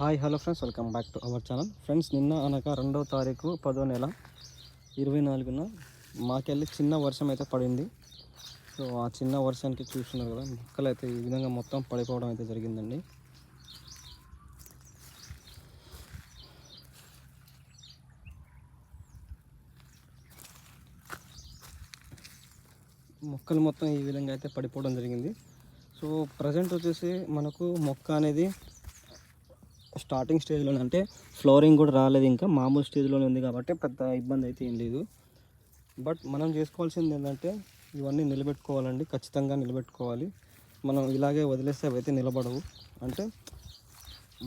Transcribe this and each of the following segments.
Hi hello friends welcome back to our channel. Friends నిన్న అనగా రెండవ తారీఖు పదో నెల ఇరవై నాలుగున మాకెళ్ళి చిన్న వర్షం అయితే పడింది. సో ఆ చిన్న వర్షానికి చూస్తున్నారు కదా మొక్కలు అయితే ఈ విధంగా మొత్తం పడిపోవడం అయితే జరిగిందండి. మొక్కలు మొత్తం ఈ విధంగా అయితే పడిపోవడం జరిగింది. సో ప్రజెంట్ వచ్చేసి మనకు మొక్క అనేది స్టార్టింగ్ స్టేజ్లోనే అంటే ఫ్లోరింగ్ కూడా రాలేదు ఇంకా మామూలు స్టేజ్లోనే ఉంది కాబట్టి పెద్ద ఇబ్బంది అయితే ఏం లేదు. బట్ మనం చేసుకోవాల్సింది ఏంటంటే ఇవన్నీ నిలబెట్టుకోవాలండి ఖచ్చితంగా నిలబెట్టుకోవాలి. మనం ఇలాగే వదిలేస్తే అవైతే నిలబడవు. అంటే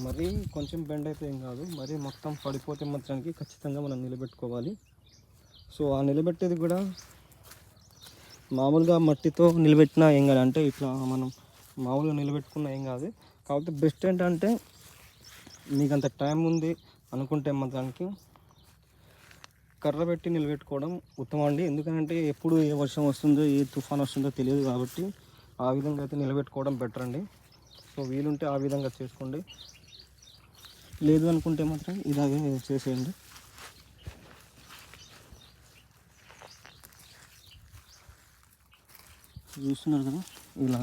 మరీ కొంచెం బెండ్ అయితే ఏం కాదు మరీ మొత్తం పడిపోతే మాత్రానికి ఖచ్చితంగా మనం నిలబెట్టుకోవాలి. సో ఆ నిలబెట్టేది కూడా మామూలుగా మట్టితో నిలబెట్టినా ఏం కాదు అంటే ఇట్లా మనం మామూలుగా నిలబెట్టుకున్నా ఏం కాదు. కాకపోతే బెస్ట్ ఏంటంటే మీకు అంత టైం ఉంది అనుకుంటే మాత్రానికి కర్ర పెట్టి నిలబెట్టుకోవడం ఉత్తమం అండి. ఎందుకంటే ఎప్పుడు ఏ వర్షం వస్తుందో ఏ తుఫాన్ వస్తుందో తెలియదు కాబట్టి ఆ విధంగా అయితే నిలబెట్టుకోవడం బెటర్ అండి. సో వీలుంటే ఆ విధంగా చేసుకోండి. లేదు అనుకుంటే మాత్రం ఇలాగే చేసేయండి. చూస్తున్నారు కదా ఇలా